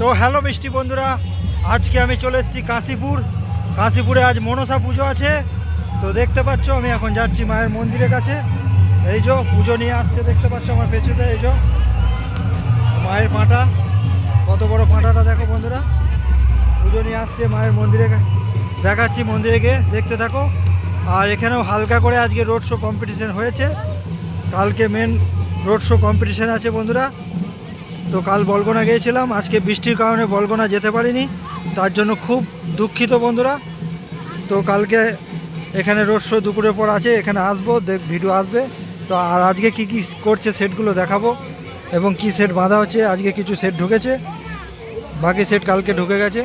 তো হ্যালো মিষ্টি বন্ধুরা, আজকে আমি চলে এসেছি কাশীপুর। কাশীপুরে আজ মনসা পুজো আছে। তো দেখতে পাচ্ছ, আমি এখন যাচ্ছি মায়ের মন্দিরের কাছে। এই যে পুজো নিয়ে আসছে, দেখতে পাচ্ছ আমার পেছুতে, এই যে মায়ের পাঁটা। কত বড় পাঁটাটা দেখো বন্ধুরা। পুজো নিয়ে আসছে মায়ের মন্দিরে। দেখাচ্ছি মন্দিরে গিয়ে, দেখতে থাকো। আর এখানেও হালকা করে আজকে রোড শো কম্পিটিশন হয়েছে। কালকে মেন রোড শো কম্পিটিশন আছে বন্ধুরা। তো কাল বলগোনা গিয়েছিলাম। আজকে বৃষ্টির কারণে বলগোনা যেতে পারিনি। তার জন্য খুব দুঃখিত বন্ধুরা। তো কালকে এখানে রোড শো দুপুরের পর আছে, এখানে আসব, দেখ ভিডিও আসবে। তো আর আজকে কি কি করছে সেটগুলো দেখাবো এবং কি সেট বাঁধা হচ্ছে, আজকে কিছু সেট ঢুকেছে। বাকি সেট কালকে ঢুকে গেছে।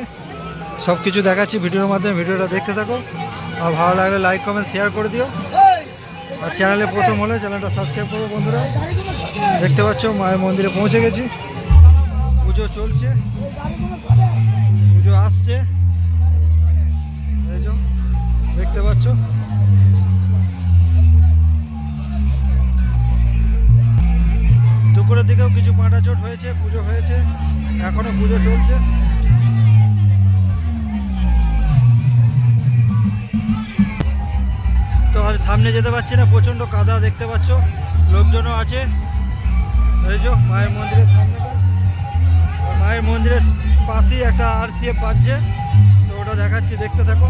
সব কিছু দেখাচ্ছি ভিডিওর মাধ্যমে, ভিডিওটা দেখতে থাকো। আর ভালো লাগলে লাইক কমেন্ট শেয়ার করে দিও। আর চ্যানেলে প্রথম হলে চ্যানেলটা সাবস্ক্রাইব করো বন্ধুরা। দেখতে পাচ্ছ মায়ের মন্দিরে পৌঁছে গেছি। পুজো চলছে। পুজো আসছে। দেখতে পাচ্ছ? দুপুরের দিকেও কিছু পাঁটা চোট হয়েছে, পুজো হয়েছে, এখনও পুজো চলছে। তো আমি সামনে যেতে পারছি না, প্রচণ্ড কাদা দেখতে পাচ্ছ, লোকজনও আছে। এই মায়ের মন্দিরের সামনেটা আর মায়ের মন্দিরের পাশেই একটা আর সিএফ বাজছে, তো ওটা দেখাচ্ছি, দেখতে থাকো।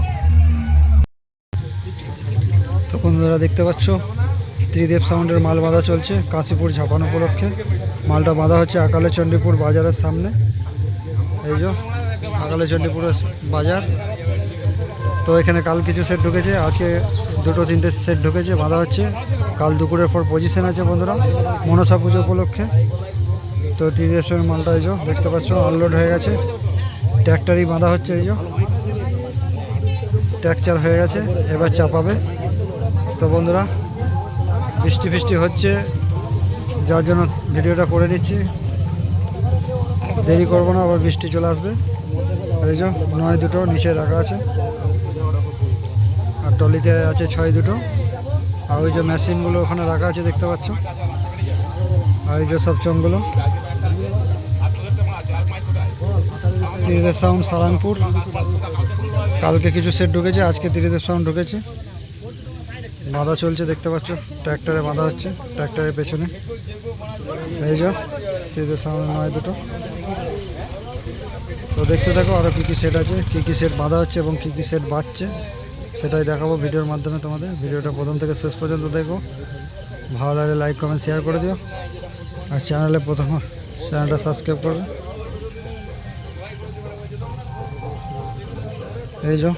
তো বন্ধুরা দেখতে পাচ্ছ, ত্রিদেব সাউন্ডের মাল বাঁধা চলছে, কাশীপুর ঝাপানো উপলক্ষে। মালটা বাঁধা হচ্ছে আকালে চণ্ডীপুর বাজারের সামনে। এই যে, আকালে চণ্ডীপুরের বাজার। তো এখানে কাল কিছু সেট ঢুকেছে, আজকে দুটো তিনটে সেট ঢুকেছে, বাঁধা হচ্ছে। কাল দুপুরের পর পজিশন আছে বন্ধুরা, মনসা পুজো উপলক্ষে। তো ত্রিদেশের মালটা এই দেখতে পাচ্ছ আনলোড হয়ে গেছে। ট্র্যাক্টরই বাঁধা হচ্ছে এই যে। ট্র্যাকচার হয়ে গেছে, এবার চাপাবে। তো বন্ধুরা, বৃষ্টি ফিষ্টি হচ্ছে, যার জন্য ভিডিওটা করে নিচ্ছি দেরি করব না, আবার বৃষ্টি চলে আসবে। এই যে নয় দুটো নিচে রাখা আছে। আর টলিতে আছে ছয় দুটো। আর ওই যে মেশিনগুলো ওখানে রাখা আছে, দেখতে পাচ্ছ। আর এই যে সব চমগুলো ত্রিদেব সাউন্ড সালানপুর। কালকে কিছু সেট ঢুকেছে, আজকে ত্রিদেব সাউন্ড ঢুকেছে। বাঁধা চলছে, দেখতে পাচ্ছ, ট্র্যাক্টরে বাঁধা হচ্ছে, ট্র্যাক্টরের পেছনে। এই যে ত্রিদেব সাউন্ড নয় দুটো। তো দেখতে থাকো আরও কী কী সেট আছে, কী কী সেট বাঁধা হচ্ছে এবং কী কী সেট বাজছে সেটাই দেখাবো ভিডিওর মাধ্যমে তোমাদের। ভিডিওটা প্রথম থেকে শেষ পর্যন্ত দেখো। ভালো লাগলে লাইক কমেন্ট শেয়ার করে দিও। আর চ্যানেলে প্রথম চ্যানেলটা সাবস্ক্রাইব করবে। এই যে,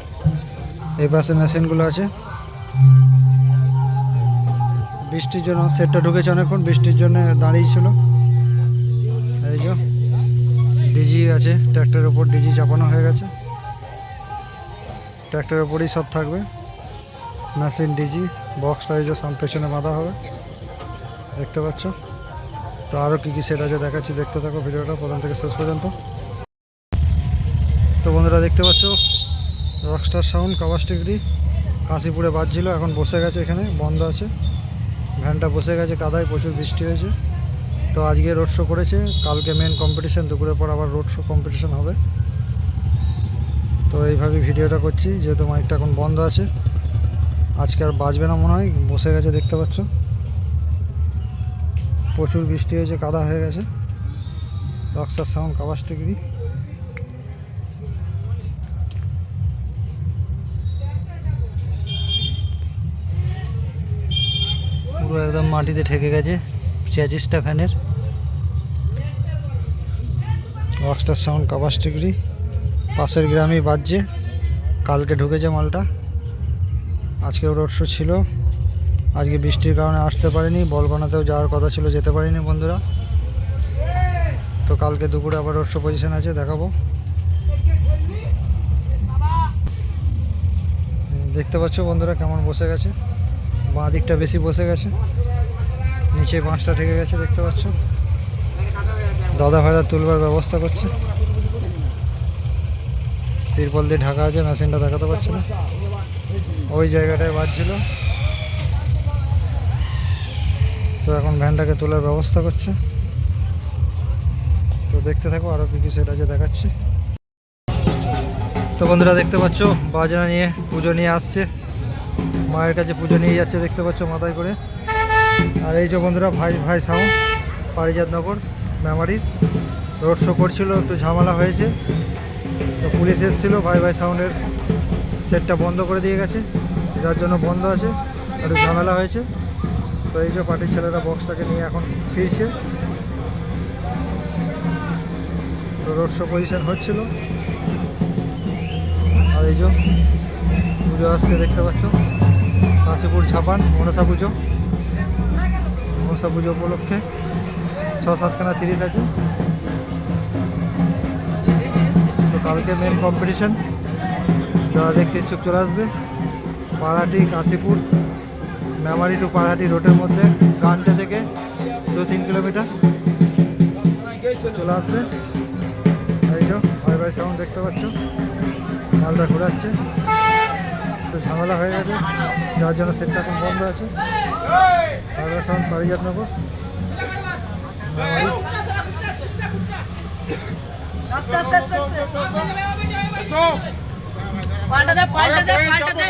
এই পাশে মেশিনগুলো আছে। বৃষ্টির জন্য সেটটা ঢুকেছে অনেকক্ষণ, বৃষ্টির জন্য দাঁড়িয়ে ছিল এই যে ডিজি আছে, ট্র্যাক্টরের ওপর ডিজি চাপানো হয়ে গেছে। ট্র্যাক্টরের ওপরেই সব থাকবে। মেশিন ডিজি বক্সটা এই যে, সাম পেছনে বাঁধা হবে। দেখতে পাচ্ছ? তো আরও কী কী সেট আছে দেখাচ্ছি, দেখতে থাকো ভিডিওটা প্রথম থেকে শেষ পর্যন্ত। তো বন্ধুরা, দেখতে পাচ্ছ? রকস্টার সাউন্ড কাবাস্টিগড়ি কাশীপুরে বাজছিল, এখন বসে গেছে এখানে, বন্ধ আছে। ভ্যানটা বসে গেছে, কাদায় প্রচুর বৃষ্টি হয়েছে। তো আজকে রোড শো করেছে, কালকে মেন কম্পিটিশান দুপুরের পর আবার রোড শো কম্পিটিশান হবে। তো এইভাবে ভিডিওটা করছি, যেহেতু মাইকটা এখন বন্ধ আছে। আজকে আর বাজবে না মনে হয়, বসে গেছে দেখতে পাচ্ছ। প্রচুর বৃষ্টি হয়েছে, কাদা হয়ে গেছে। রক্সার সাউন্ড কাবাস্টিগিরি মাটিতে ঠেকে গেছে চেচিসটা ফ্যানের। রকস্টার সাউন্ড কাপাস্টিগরি পাশের গ্রামেই বাজছে, কালকে ঢুকেছে মালটা। আজকে রোড শো ছিল, আজকে বৃষ্টির কারণে আসতে পারিনি বলগনাতেও যাওয়ার কথা ছিল, যেতে পারিনি বন্ধুরা। তো কালকে দুপুরে আবার রোড শো পজিশন আছে, দেখাবো। দেখতে পাচ্ছ বন্ধুরা কেমন বসে গেছে। বাঁ দিকটা বেশি বসে গেছে। নিচে বাঁশটা ঠেকে গেছে, দেখতে পাচ্ছ? দাদা ভাইরা তুলবার ব্যবস্থা করছে। তিরপল দিয়ে ঢাকা আছে, মেশিনটা দেখাতে পারছে না। ওই জায়গাটায় বাজছিল। তো এখন ভ্যানটাকে তোলার ব্যবস্থা করছে। তো দেখতে থাকো আরও কী কী সেট আছে দেখাচ্ছি। তো বন্ধুরা, দেখতে পাচ্ছ, বাজনা নিয়ে, পুজো নিয়ে আসছে। মায়ের কাছে পুজো নিয়ে যাচ্ছে, দেখতে পাচ্ছ মাথায় করে। আর এই যে বন্ধুরা, ভাই ভাই sound Parijatnagar Memari. Road show করছিল, একটু ঝামেলা হয়েছে। তো পুলিশ এসেছিল, ভাই ভাই সাউন্ডের সেটটা বন্ধ করে দিয়ে গেছে। যার জন্য বন্ধ আছে, একটু ঝামেলা হয়েছে। তো এই যে পার্টির ছেলেরা বক্সটাকে নিয়ে এখন ফিরছে। তো রোড শো পজিশন হচ্ছিল। আর এই যে পুজো আসছে, দেখতে পাচ্ছ? কাশীপুর ছাপান মনসা পুজো। মনসা পুজো উপলক্ষে ছ সাতখানা তিরিশ আছে। তো কালকে মেন কম্পিটিশন যারা দেখতে ইচ্ছুক চলে আসবে। পাড়াটি কাশীপুর, মেমারি টু পাড়াটি রোডের মধ্যে, গানটে থেকে দু তিন কিলোমিটার। চলে আসবে। এই যে ভাই ভাই সাউন্ড দেখতে পাচ্ছ। মালটা ঘোরাচ্ছে। একটু ঝামেলা হয়ে গেছে যার জন্য সেটটা এখন বন্ধ আছে। ভাই সাউন্ড আস্তে আস্তে পাল্টা দে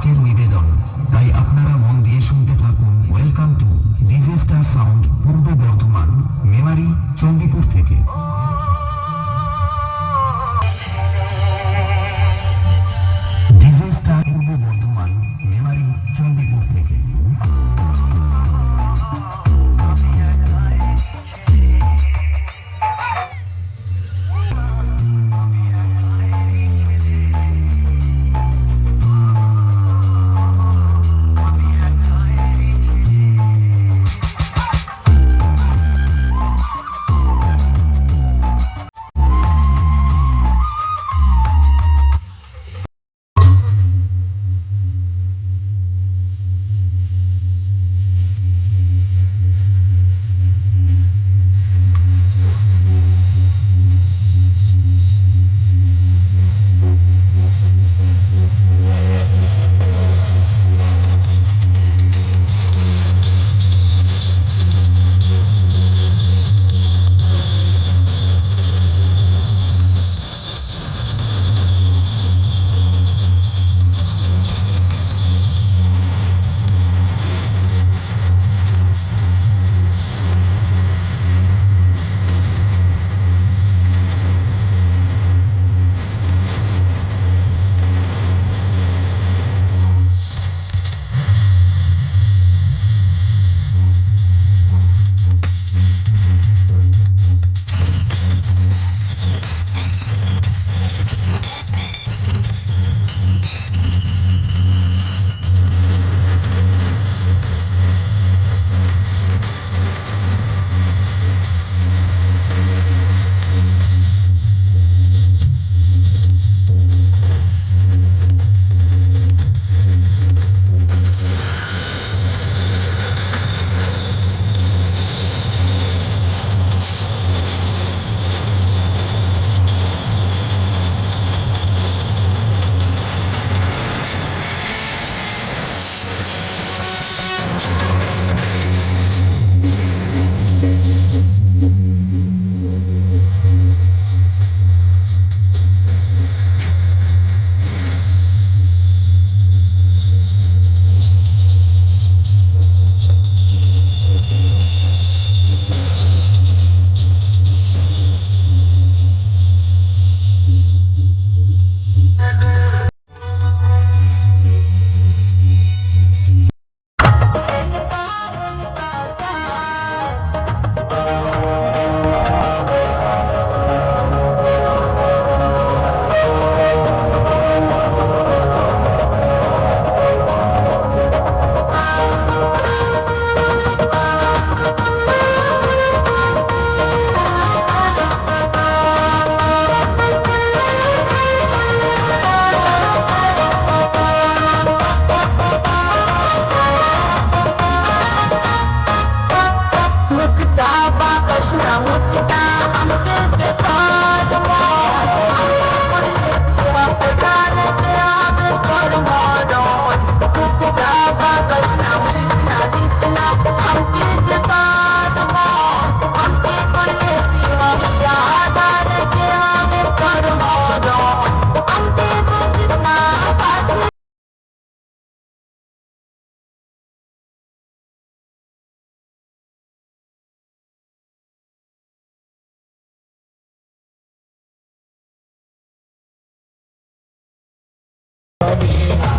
আজকের নিবেদন। তাই আপনারা মন দিয়ে শুনতে থাকুন। Welcome to Thank